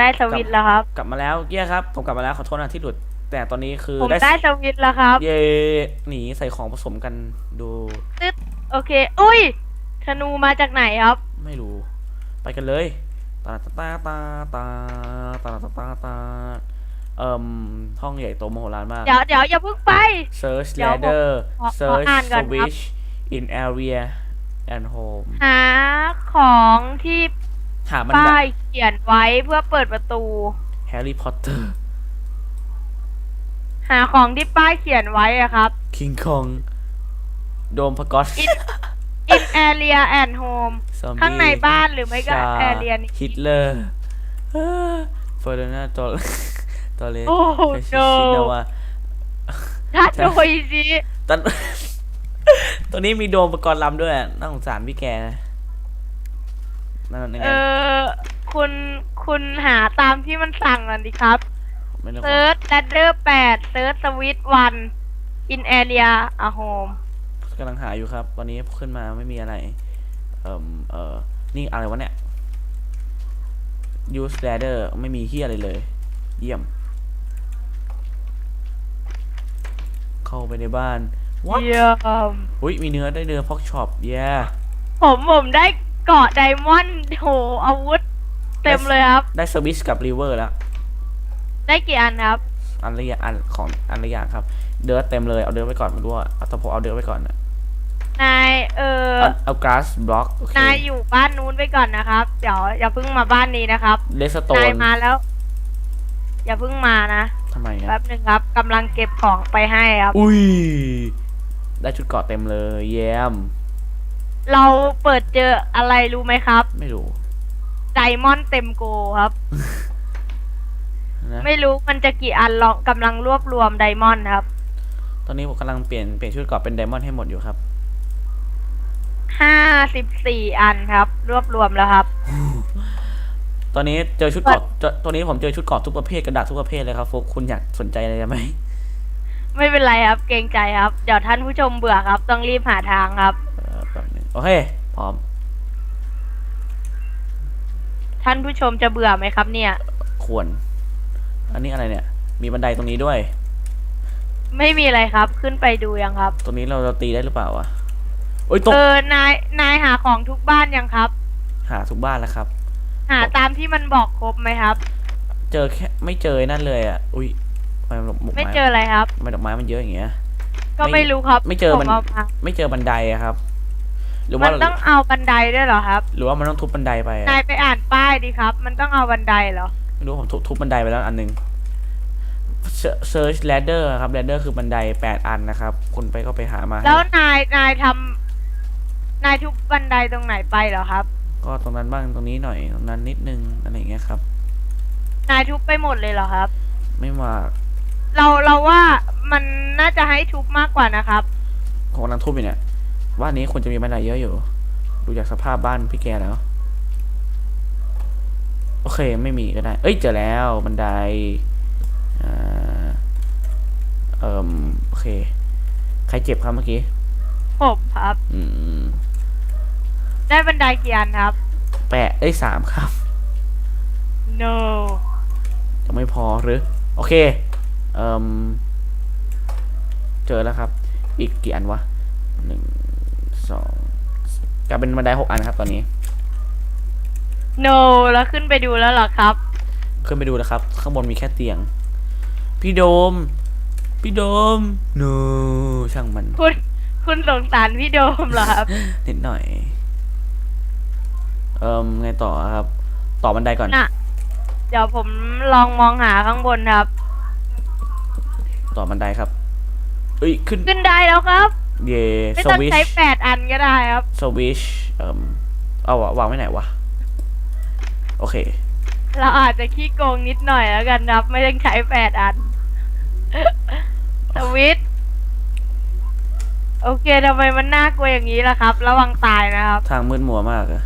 ได้สวิตช์แล้วครับ กลับมาแล้วเย้ครับ ผมกลับมาแล้วขอโทษนะที่หลุด แต่ตอนนี้คือผมได้สวิตช์แล้วครับ เย่หนีใส่ของผสมกันดูตึ๊ดโอเค อุ้ยธนูมาจากไหนครับ ไม่รู้ ไปกันเลยตาตาตาตาตาตาตาตาเอ่มห้องใหญ่โตมโหฬารมาก เดี๋ยวเดี๋ยวอย่าเพิ่งไป search เดี๋ยวผม ladder ขอขอ search อ่านก่อนครับ switch in area and home หาของที่ หาบันไดป้ายเขียนไว้เพื่อเปิดประตู Harry Potter หาของที่ป้ายเขียนไว้อะครับ King Kong โดมพกอส in in area and home ข้างในบ้านหรือไม่ก็ area นี้ ฮิตเลอร์เฟอร์นาตัวตัวเลโอ้โหชิ no ชินาวา ถ้าโดยสิ ตอนตัวนี้มีโดมประกอบลำด้วยน่าสงสารพี่แกนะ นั่นยังไงเออคุณคุณหาตามที่มันสั่งก่อนดิครับไม่รู้เซิร์ช ladder แปดเซิร์ชสวิตวัน in area a home กำลังหาอยู่ครับ ตอนนี้ขึ้นมาไม่มีอะไร เอ่มเออนี่อะไรวะเนี่ย use ladder ไม่มีเฮียอะไรเลย เยี่ยม เข้าไปในบ้าน What เยี่ยม อุ้ยมีเนื้อได้เนื้อพอกช็อปเย้ผมผมได้ เกาะไดมอนด์โหอาวุธ เต็มเลยครับ ได้สวิชกับรีเวอร์แล้ว ได้กี่อันครับ อันละอย่างอันของอันละอย่างครับ เดือดเต็มเลย เอาเดือดไว้ก่อนไม่รู้ว่าเอาแต่ผมเอาเดือดไว้ก่อนนะนายเออเอาเอากราสบล็อกโอเคนายอยู่บ้านนู้นไปก่อนนะครับ เดี๋ยวอย่าเพิ่งมาบ้านนี้นะครับ เลสโตนายนมาแล้ว อย่าเพิ่งมานะทำไมคแป๊รับบหนึ่งครับกำลังเก็บของไปให้ครับ อุ้ย ได้ชุดเกราะเต็มเลยแย้ม เราเปิดเจออะไรรู้ไหมครับ ไม่รู้ ไดมอนด์เต็มโกครับ นะไม่รู้มันจะกี่อันลองกำลังรวบรวมไดมอนด์ครับ ตอนนี้ผมกำลังเปลี่ยนเปลี่ยนชุดเกราะเป็นไดมอนด์ให้หมดอยู่ครับ ห้าสิบสี่อันครับ รวบรวมแล้วครับ ตอนนี้เจอชุดเกราะเจอตัวนี้ผมเจอชุดเกราะทุกประเภทกระดาษทุกประเภทเลยครับฟุกคุณอยากสนใจอะไรไหม ไม่เป็นไรครับ เกรงใจครับ เดี๋ยวท่านผู้ชมเบื่อครับ ต้องรีบหาทางครับเออแป๊บนึง โอเค พร้อม ท่านผู้ชมจะเบื่อไหมครับเนี่ย ควร อันนี้อะไรเนี่ย มีบันไดตรงนี้ด้วย ไม่มีอะไรครับ ขึ้นไปดูยังครับ ตรงนี้เราเราตีได้หรือเปล่าวะโอ้ยตกเออนายนายหาของทุกบ้านยังครับ หาทุกบ้านแล้วครับ หาตามที่มันบอกครบไหมครับ เจอแค่ไม่เจอนั่นเลยอะ อุ้ยทำไมดอกไม่ไม้เจออะไรครับ ทำไมดอกไม้มันเยอะอย่างเงี้ย ก็ไม่ไม่รู้ครับไม่เจอมัน ผามาไม่เจอบันไดอะครับ หรือมัว่านต้องเอาบันไดด้วยเหรอครับ หรือว่ามันต้องทุบบันไดไปอะนายไปอ่านป้ายดีครับ มันต้องเอาบันไดเหรอ ไม่รู้ผมทุบทุบบันไดไปแล้วอันหนึง search ladder ครับ ladder คือบันไดแปดอันนะครับคุณไปก็ไปหามาให้แล้วนายนายทำนายทุบบันไดตรงไหนไปเหรอครับ ก็ตรงนั้นบ้างตรงนี้หน่อยตรงนั้นนิดนึงอะไรอย่างเงี้ยครับ นายทุบไปหมดเลยเหรอครับ ไม่มากเราเราว่ามันน่าจะให้ทุบมากกว่านะครับผมกำลังทุบอยู่เนี่ย บ้านนี้ควรจะมีบันไดเยอะอยู่ ดูจากสภาพบ้านพี่แกแล้ว โอเคไม่มีก็ได้ เอ้ยเจอแล้วบันไดอ่าเอ่มโอเค ใครเจ็บครับเมื่อกี้ผมครับ อืม ได้บันไดกี่อันครับ แปะเอ้ยสามครับ no ยังไม่พอหรือ โอเค เอ่มเจอแล้วครับ อีกกี่อันวะหนึ่ง สองกลายเป็นบันไดหกอันครับตอนนี้ no แล้วขึ้นไปดูแล้วเหรอครับ ขึ้นไปดูแล้วครับ ข้างบนมีแค่เตียง พี่โดม พี่โดม no ช่างมัน คุณคุณสงสารพี่โดมเหรอครับ นิดหน่อย เอ่มไงต่อครับ ต่อบันไดก่อน น่ะ เดี๋ยวผมลองมองหาข้างบนครับ ต่อบันไดครับ เอ้ยขึ้น ขึ้นได้แล้วครับ เย่ไม่สต้องวิชใช้แปดอันก็ได้ครับ สวิชเอ่มเอาวะวางไว้ไหนวะ โอเค เราอาจจะขี้โกงนิดหน่อยแล้วกันครับ ไม่ต้องใช้แปดอัน สวิตช์โอเคทำไมมันน่ากลัวอย่างนี้ล่ะครับ ระวังตายนะครับ ทางมืดมัวมากอะ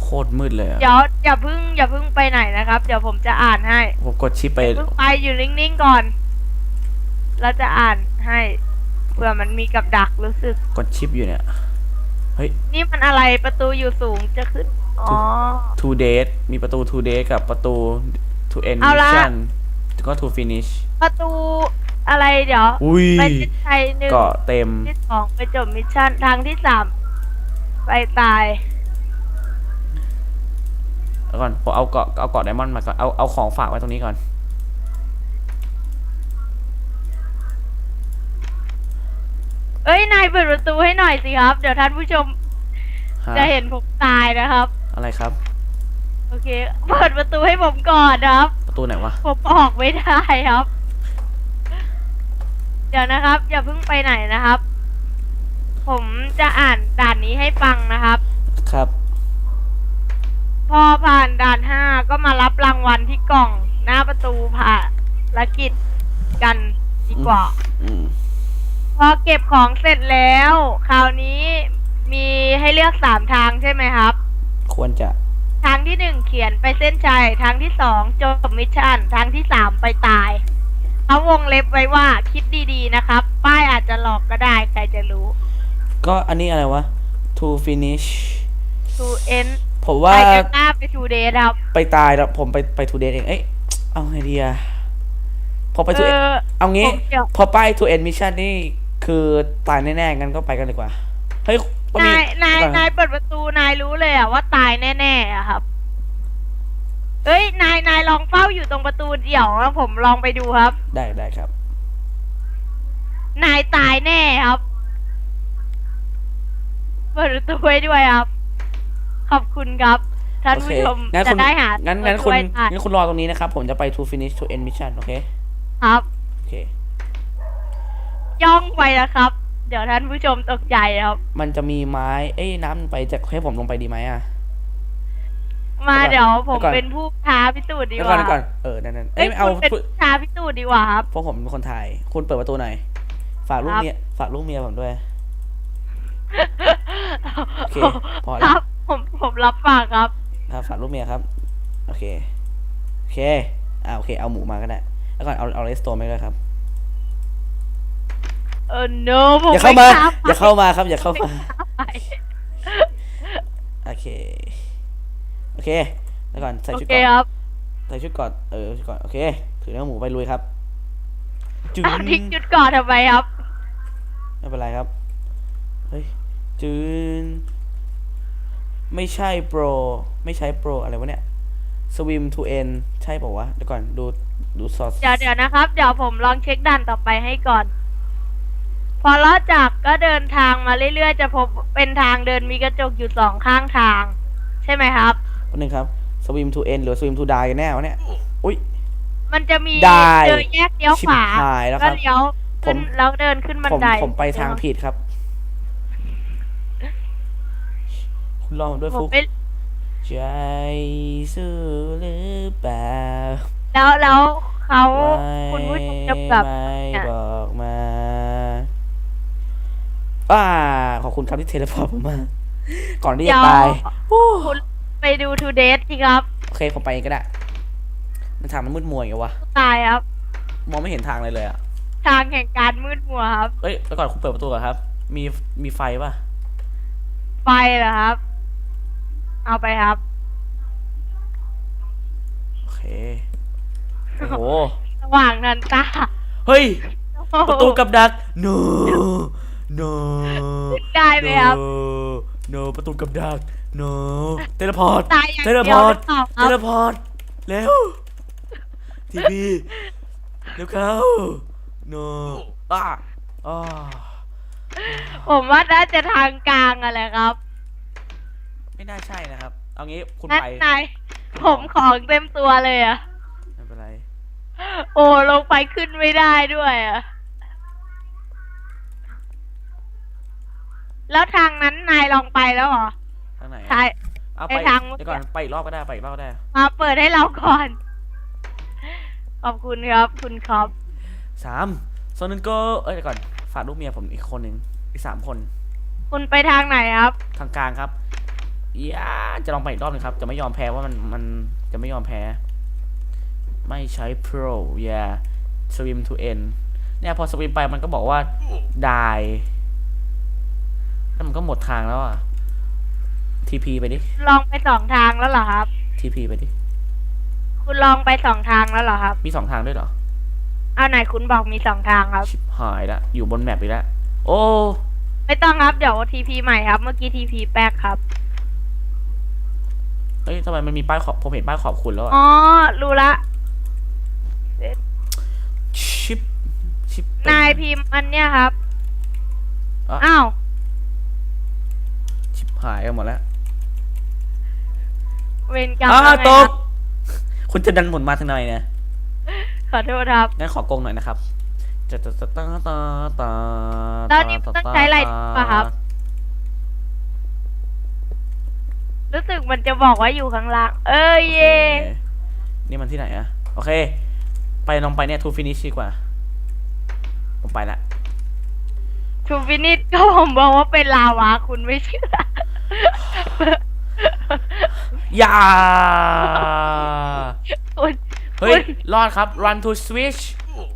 โคตรมืดเลยอะเดี๋ยวอย่าเพิ่งอย่าเพิ่งไปไหนนะครับ เดี๋ยวผมจะอ่านให้ผมกดชิปไป เพิ่งไปอยู่นิ่งๆก่อน เราจะอ่านให้ เผื่อมันมีกับดักรู้สึก กดชิปอยู่เนี่ย เฮ้ย นี่มันอะไรประตูอยู่สูงจะขึ้น อ๋อ two days มีประตู two days กับประตู two to end เอาละ mission ก็ to finish ประตูอะไรเดี๋ยว อุ้ยไปเส้นชัยหนึ่งเกาะเต็มที่สองไปจบมิชชั่นทางที่สามไปตายแล้วก่อนผมเอาเกาะเอาเกาะไดมอนด์มาก่อน เอาเอาของฝากไว้ตรงนี้ก่อน เอ้ย นายเปิดประตูให้หน่อยสิครับ เดี๋ยวท่านผู้ชมฮะจะเห็นผมตายนะครับ อะไรครับ โอเค เปิดประตูให้ผมก่อนนะครับ ประตูไหนวะ ผมออกไม่ได้ครับ เดี๋ยวนะครับ อย่าเพิ่งไปไหนนะครับ ผมจะอ่านด่านนี้ให้ฟังนะครับ ครับ พอผ่านด่านห้าก็มารับรางวัลที่กล่อง หน้าประตูผ่ารกิจกันดีกว่า อืม พอเก็บของเสร็จแล้ว คราวนี้มีให้เลือกสามทางใช่ไหมครับ ควรจะ ทางที่หนึ่งเขียนไปเส้นชัย ทางที่สองจบมิชชั่น ทางที่สามไปตายเขาวงเล็บไว้ว่าคิดดีๆนะครับ ป้ายอาจจะหลอกก็ได้ ใครจะรู้ ก็อันนี้อะไรวะ to finish to end ผมไปว่ากันหน้าไป to day ครับ ไปตายแล้วผมไปไป to dead เอง เอ้ย เอาไงดีอะพอไป to เอ end อ เอางี้ ผมเดี๋ยว พอป้าย to end mission นี่ คือตายแน่ๆงั้นก็ไปกันดีกว่า เฮ้ยต้องมีนายนายเดี๋วก่นายเปิดประตูนายรู้เลยอะว่าตายแน่ๆอะครับ เอ้ยนายนายลองเฝ้าอยู่ตรงประตูเดี่ยวแล้วผมลองไปดูครับ ได้ได้ครับ นายตายแน่ครับ เปิดประตูไว้ด้วยครับ ขอบคุณครับท่านโอเคผู้ชมงั้นจะคุณได้หางั้นตัวงั้นคุณช่วยทันงั้นคุณรอตรงนี้นะครับ ผมจะไป to finish to end mission โอเค ครับ โอเค ย่องไปนะครับ เดี๋ยวท่านผู้ชมตกใจครับ มันจะมีไม้ เอ้ยน้ำมันไปจะให้ผมลงไปดีไหมอะมาเดี๋เดี๋ยยววก่ผอนมเดี๋ยวก่อนเป็นผู้ท้าพิสูจน์ดีเดี๋ยวกก่อนว่าเดี๋ยวก่อนเออนั่นนั่นเอ้เอ้ยยไม่เอาคุณเป็นพูดผู้ท้าพิสูจน์ดีกว่าครับเพราะผมเป็นคนถ่ายคุณเปิดประตูหน่อยฝากลูกครับเมียฝากลูกเมียผมด้วยโอเคพอคแล้วรับผมผมรับฝากครับครับฝากลูกเมียครับ โอเค โอเคอ่าโอเค เอาหมูมาก็ได้ แล้วก่อนเอาเอาเลสโตนไปด้วยครับ เออ no ผมอย่าเข้ามาไกล้อย่าเข้ามาครับ อย่าเข้ามาไปโอเค โอเคแล้วก่อนใส่โอชุดเคก่อนครับใส่ชุดก่อน เออชุดก่อน โอเค ถือเนื้อหมูไปลุยครับ จึงอ้าวทิ้งจุดก่อนทำไมครับ ไม่เป็นไรครับ เฮ้ย จืน ไม่ใช่โปร ไม่ใช้โปร อะไรวะเนี่ย swim to end ใช่ป่าวะ เดี๋ยวก่อน ดู ดูซอส เดี๋ยวเดี๋ยวนะครับ เดี๋ยวผมลองเช็คด่านต่อไปให้ก่อน พอลอดจากก็เดินทางมาเรื่อยๆ จะพบเป็นทางเดินมีกระจกอยู่สองข้างทาง ใช่ไหมครับคนหนึ่งครับ swim to end หรือ swim to die กันแน่วะเนี่ยอุ้ย มันจะมีได้เจอแยกเลี้ยวขวาชิบหายแล้วคก็รับเลี้ยวขึ้นผมแล้วเดินขึ้นบันผมไดผมไปทางผิดครับ คุณลองด้วยผมฟุกไม่ใจสู้หรือเปล่าแล้วแล้วเขาไม่คุณผู้ชมจะแบบ ไม่เนี่ยบอกมา อ่าขอบคุณครับที่เทเลพอร์ตผมมา ก่อนที่เดี๋จะยวตายโอ้คุณไปดูทูเดทสิครับ โอเคผมไปเองก็ได้ มันทางมันมืดมัวอย่างเงี้ยวะ ตายครับ มองไม่เห็นทางเลยเลยอะทางแห่งการมืดมัวครับ เอ้ยแล้วก่อนคุณเปิดประตูก่อนครับ มีมีไฟป่ะ ไฟเหรอครับ เอาไปครับ โอเค โอ้โหสว่างนันตาเฮ้ย ประตูกับดัก no no ได้ไหมครับ no no ประตูกับดัก no เทเลพอร์ตตายอย่างเทเดีเลยวพอร์ตหรือเปล่าคเทรับเลพอร์ตเร็วทีพีเร็วเข้า no อะอ่าผมว่าน่าจะทางกลางอะไรครับไม่น่าใช่นะครับ เอางี้คุณนั่นไป นายผมของเต็มตัวเลยอะไม่เป็นไร โอ้ลงไปขึ้นไม่ได้ด้วยอะ แล้วทางนั้นนายลองไปแล้วเหรอทางไหนอะใช่ เอาไอ้ไปทาง เดี๋ยวก่อนไปอีกรอบก็ได้ไปอีกรอบก็ได้ มาเปิดให้เราก่อน ขอบคุณครับคุณครับสามโซนนึงก็เอ้ยเดี๋ยวก่อนฝากลูกเมียผมอีกคนหนึ่งอีกสามคนคุณไปทางไหนครับ ทางกลางครับอย่าจะลองไปอีกรอบหนึงครับ จะไม่ยอมแพ้ว่ามันมันจะไม่ยอมแพ้ ไม่ใช้ pro yeah swim to end เนี่ยพอ swim ไปมันก็บอกว่า die แล้วมันก็หมดทางแล้วอะ TP ไปดิลองไปสองทางแล้วเหรอครับ TP ไปดิ คุณลองไปสองทางแล้วเหรอครับ มีสองทางด้วยเหรอ เอาไหนคุณบอกมีสองทางครับ ชิบหายละอยู่บนแมปอีกแล้วโอ้ ไม่ต้องครับเดี๋ยวทีพีใหม่ครับ เมื่อกี้ทีพีแป๊กครับ เฮ้ยทำไมมันมีป้ายขอบผมเห็นป้ายขอบคุณแล้วอะอ๋อ รู้ละ ชิป ชิปเป่งนายพิมพ์อันเนี้ยครับ อะ อ้าวชิบ หายกันหมดแล้วเวรกรรมอ้าแล้วไงตคกรับคุณจะดันหมุนมาทางไหนเนี่ยขอโทษครับ งั้นขอโกงหน่อยนะครับจะตะตะตะตะตะแล้วนี่ต้องใช้อะไรป่ะครับ รู้สึกมันจะบอกว่าอยู่ข้างล่าง เอ้ยโอเคเย่นี่มันที่ไหนอะโอเค ไปลองไปเนี่ยทูฟินิชดีกว่า ผมไปละ ทูฟินิชก็ผมบอกว่าเป็นลาวาคุณไม่เชื่อ อย่า คุณเฮ้ยคุณรอดครับ run to switch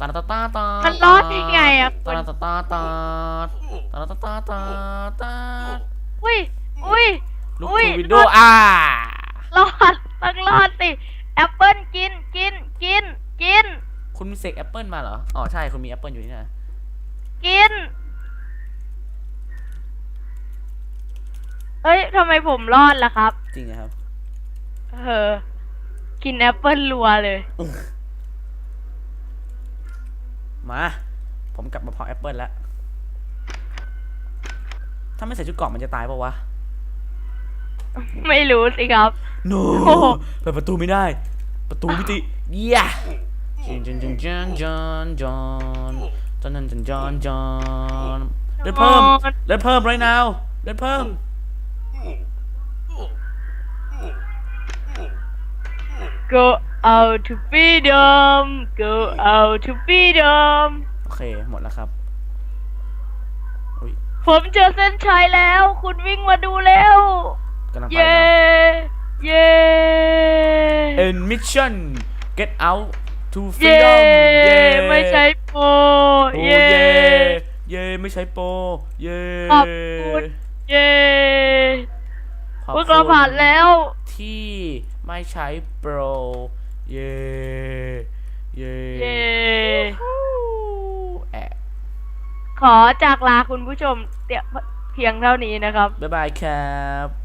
ตาตาตาตามัมันรอดได้ไงอะคุตาณตาตาตาตาตาตาตาตาอุ้ยอุ้ย ลูกอุ้ยทูวินโดอ่ารอดต้องรอดสิแอปเปิลกินกินกินกิน คุณมีเสกแอปเปิลมาเหรอ อ๋อ ใช่ คุณมีแอปเปิลอยู่นี่นะกิน เอ้ยทำไมผมรอดล่ะครับ จริงนะครับ เออ กินแอปเปิลรัวเลย มา ผมกลับมาเพาะแอปเปิลแล้ว ถ้าไม่ใส่ชุดเกราะมันจะตายปะวะ ไม่รู้สิครับ no โอ้โหเปิดประตูไม่ได้ ประตูมิติเยี่ยจันจันจันจันจันจันจันจันจันจันจันเลือดเพิ่มเลือดเพิ่ม right now เลือดเพิ่ม go out to freedom go out to freedom โอเค หมดแล้วครับอุ้ยผมเจอเส้นชัยแล้ว คุณวิ่งมาดูแล้วกำลังไปเย้นะเย้ in mission get out to เย้ freedom เย้ไม่ใช่โปรโอ้เย้ เย้ เย้ ไม่ใช่โปรเย้ ขอบคุณ เย้ขอ บพวกเราคุณผ่านแล้ว ที่ไม่ใช้โปร เย้เย้เย้แอะขอจากลาคุณผู้ชมเตียเพียงเท่านี้นะครับ บ๊ายบายครับ